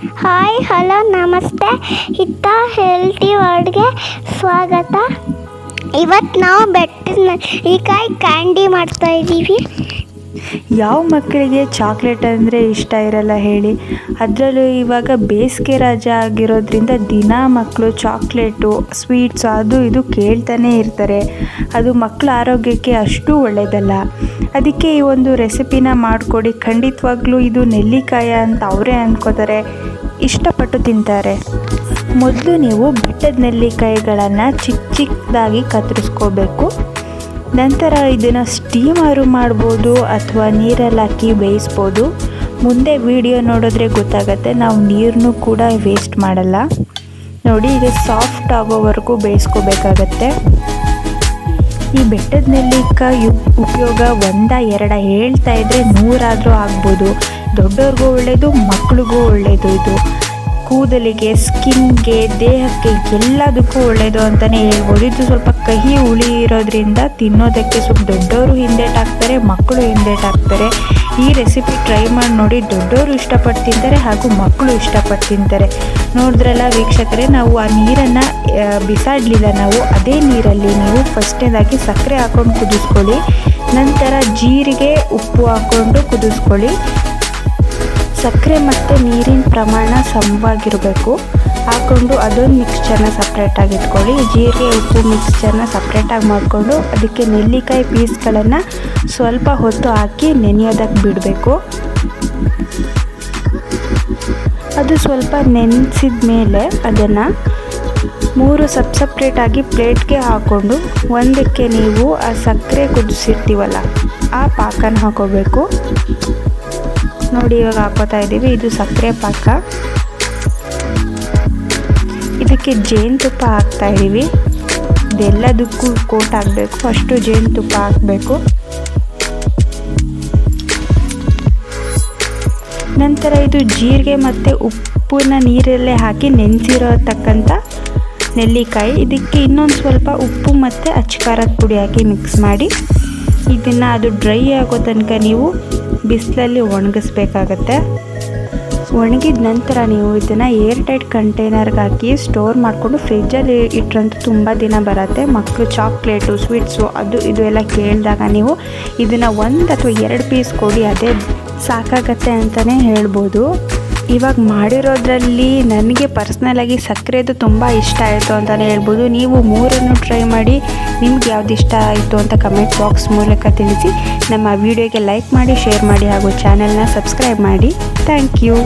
Hi hello ನಮಸ್ತೆ. ಹಿತ್ತ healthy ವರ್ಡ್ಗೆ ಸ್ವಾಗತ. ಇವತ್ತು ನಾವು ಬೆಟ್ಟದ ಈ ಕಾಯಿ ಕ್ಯಾಂಡಿ ಮಾಡ್ತಾ ಇದ್ದೀವಿ ಯಾವ ಮಕ್ಕಳಿಗೆ ಚಾಕ್ಲೇಟ್ ಅಂದರೆ ಇಷ್ಟ ಇರಲ್ಲ ಹೇಳಿ. ಅದರಲ್ಲೂ ಇವಾಗ ಬೇಸಿಗೆ ರಜೆ ಆಗಿರೋದ್ರಿಂದ ದಿನ ಮಕ್ಕಳು ಚಾಕ್ಲೇಟು, ಸ್ವೀಟ್ಸ್ ಅದು ಇದು ಕೇಳ್ತಾನೆ ಇರ್ತಾರೆ. ಅದು ಮಕ್ಕಳ ಆರೋಗ್ಯಕ್ಕೆ ಅಷ್ಟು ಒಳ್ಳೆಯದಲ್ಲ ಅದಕ್ಕೆ ಈ ಒಂದು ರೆಸಿಪಿನ ಮಾಡಿಕೊಡಿ. ಖಂಡಿತವಾಗ್ಲೂ ಇದು ನೆಲ್ಲಿಕಾಯ ಅಂತ ಅವರೇ ಅಂದ್ಕೋತಾರೆ ಇಷ್ಟಪಟ್ಟು ತಿಂತಾರೆ. ಮೊದಲು ನೀವು ಬೆಟ್ಟದ ನೆಲ್ಲಿಕಾಯಿಗಳನ್ನು ಚಿಕ್ಕ ಚಿಕ್ಕದಾಗಿ ಕತ್ತರಿಸ್ಕೋಬೇಕು. ನಂತರ ಇದನ್ನು ಸ್ಟೀಮರು ಮಾಡ್ಬೋದು ಅಥವಾ ನೀರಲ್ಲಿ ಹಾಕಿ ಬೇಯಿಸ್ಬೋದು. ಮುಂದೆ ವಿಡಿಯೋ ನೋಡಿದ್ರೆ ಗೊತ್ತಾಗತ್ತೆ, ನಾವು ನೀರನ್ನು ಕೂಡ ವೇಸ್ಟ್ ಮಾಡಲ್ಲ. ನೋಡಿ, ಇದು ಸಾಫ್ಟ್ ಆಗೋವರೆಗೂ ಬೇಯಿಸ್ಕೋಬೇಕಾಗತ್ತೆ. ಈ ಬೆಟ್ಟದ ನೆಲ್ಲಿಕಾಯಿ ಉಪಯೋಗ ಒಂದ, ಎರಡ ಹೇಳ್ತಾ ಇದ್ದರೆ ನೂರಾದರೂ ಆಗ್ಬೋದು. ದೊಡ್ಡವ್ರಿಗೂ ಒಳ್ಳೆಯದು ಮಕ್ಳಿಗೂ ಒಳ್ಳೆಯದು ಇದು. ಕೂದಲಿಗೆ, ಸ್ಕಿನ್ಗೆ, ದೇಹಕ್ಕೆ ಎಲ್ಲದಕ್ಕೂ ಒಳ್ಳೆಯದು ಅಂತಲೇ ಹೇಳ್ಬೋದು. ಇದು ಸ್ವಲ್ಪ ಕಹಿ ಹುಳಿ ಇರೋದ್ರಿಂದ ತಿನ್ನೋದಕ್ಕೆ ಸ್ವಲ್ಪ ದೊಡ್ಡವರು ಹಿಂದೇಟಾಕ್ತಾರೆ ಮಕ್ಕಳು ಹಿಂದೇಟಾಕ್ತಾರೆ ಈ ರೆಸಿಪಿ ಟ್ರೈ ಮಾಡಿ ನೋಡಿ ದೊಡ್ಡವರು ಇಷ್ಟಪಟ್ಟು ತಿಂತಾರೆ ಹಾಗೂ ಮಕ್ಕಳು ಇಷ್ಟಪಟ್ಟು ತಿಂತಾರೆ. ನೋಡಿದ್ರಲ್ಲ ವೀಕ್ಷಕರೇ, ನಾವು ಆ ನೀರನ್ನು ಬಿಸಾಡಲಿಲ್ಲ ನಾವು, ಅದೇ ನೀರಲ್ಲಿ ನೀವು ಫಸ್ಟೇದಾಗಿ ಸಕ್ಕರೆ ಹಾಕ್ಕೊಂಡು ಕುದಿಸ್ಕೊಳ್ಳಿ. ನಂತರ ಜೀರಿಗೆ, ಉಪ್ಪು ಹಾಕ್ಕೊಂಡು ಕುದಿಸ್ಕೊಳ್ಳಿ. ಸಕ್ಕರೆ ಮತ್ತು ನೀರಿನ ಪ್ರಮಾಣ ಸಮವಾಗಿರಬೇಕು. ಹಾಕ್ಕೊಂಡು ಅದೊಂದು ಮಿಕ್ಸ್ಚರ್ನ ಸಪ್ರೇಟಾಗಿ ಇಟ್ಕೊಳ್ಳಿ. ಜೀರಿಗೆ, ಉಪ್ಪು ಮಿಕ್ಸ್ಚರ್ನ ಸಪ್ರೇಟಾಗಿ ಮಾಡಿಕೊಂಡು ಅದಕ್ಕೆ ನೆಲ್ಲಿಕಾಯಿ ಪೀಸ್ಗಳನ್ನು ಸ್ವಲ್ಪ ಹೊತ್ತು ಹಾಕಿ ನೆನೆಯೋದಕ್ಕೆ ಬಿಡಬೇಕು. ಅದು ಸ್ವಲ್ಪ ನೆನೆಸಿದ ಮೇಲೆ ಅದನ್ನು ಮೂರು ಸಪ್ ಸಪ್ರೇಟಾಗಿ ಪ್ಲೇಟ್ಗೆ ಹಾಕ್ಕೊಂಡು ಒಂದಕ್ಕೆ ನೀವು ಆ ಸಕ್ಕರೆ ಕುದಿಸಿರ್ತೀವಲ್ಲ, ಆ ಪಾಕನ ಹಾಕೋಬೇಕು. ನೋಡಿ ಇವಾಗ ಹಾಕೋತಾ ಇದ್ದೀವಿ. ಇದು ಸಕ್ಕರೆ ಪಾಕ. ಇದಕ್ಕೆ ಜೇನುತುಪ್ಪ ಹಾಕ್ತಾ ಇದ್ದೀವಿ. ಇದೆಲ್ಲದಕ್ಕೂ ಕೋಟ್ ಹಾಕಬೇಕು. ಅಷ್ಟು ಜೇನುತುಪ್ಪ ಹಾಕಬೇಕು. ನಂತರ ಇದು ಜೀರಿಗೆ ಮತ್ತು ಉಪ್ಪನ್ನ ನೀರಲ್ಲೇ ಹಾಕಿ ನೆನೆಸಿರೋ ತಕ್ಕಂಥ ನೆಲ್ಲಿಕಾಯಿ. ಇದಕ್ಕೆ ಇನ್ನೊಂದು ಸ್ವಲ್ಪ ಉಪ್ಪು ಮತ್ತು ಅಚ್ಕಾರದ ಪುಡಿ ಹಾಕಿ ಮಿಕ್ಸ್ ಮಾಡಿ. ಇದನ್ನು ಅದು ಡ್ರೈ ಆಗೋ ತನಕ ನೀವು ಬಿಸಿಲಲ್ಲಿ ಒಣಗಿಸ್ಬೇಕಾಗತ್ತೆ. ಒಣಗಿದ ನಂತರ ನೀವು ಇದನ್ನು ಏರ್ ಟೈಟ್ ಕಂಟೈನರ್ಗೆ ಹಾಕಿ ಸ್ಟೋರ್ ಮಾಡಿಕೊಂಡು ಫ್ರಿಜ್ಜಲ್ಲಿ ಇಟ್ಟರಂತೂ ತುಂಬ ದಿನ ಬರುತ್ತೆ. ಮಕ್ಕಳು ಚಾಕ್ಲೇಟು, ಸ್ವೀಟ್ಸು ಅದು ಇದು ಎಲ್ಲ ಕೇಳಿದಾಗ ನೀವು ಇದನ್ನು ಒಂದು ಅಥವಾ ಎರಡು ಪೀಸ್ ಕೊಡಿ, ಅದೇ ಸಾಕಾಗತ್ತೆ ಅಂತಲೇ ಹೇಳ್ಬೋದು. ಇವಾಗ ಮಾಡಿರೋದ್ರಲ್ಲಿ ನನಗೆ ಪರ್ಸ್ನಲಾಗಿ ಸಕ್ಕರೆದು ತುಂಬ ಇಷ್ಟ ಆಯಿತು ಅಂತಲೇ ಹೇಳ್ಬೋದು. ನೀವು ಮೂರನ್ನು ಟ್ರೈ ಮಾಡಿ ನಿಮ್ಗೆ ಯಾವ್ದು ಇಷ್ಟ ಆಯಿತು ಅಂತ ಕಮೆಂಟ್ ಬಾಕ್ಸ್ ಮೂಲಕ ತಿಳಿಸಿ. ನಮ್ಮ ವಿಡಿಯೋಗೆ ಲೈಕ್ ಮಾಡಿ ಶೇರ್ ಮಾಡಿ ಹಾಗೂ ಚಾನೆಲ್ನ ಸಬ್ಸ್ಕ್ರೈಬ್ ಮಾಡಿ. Thank you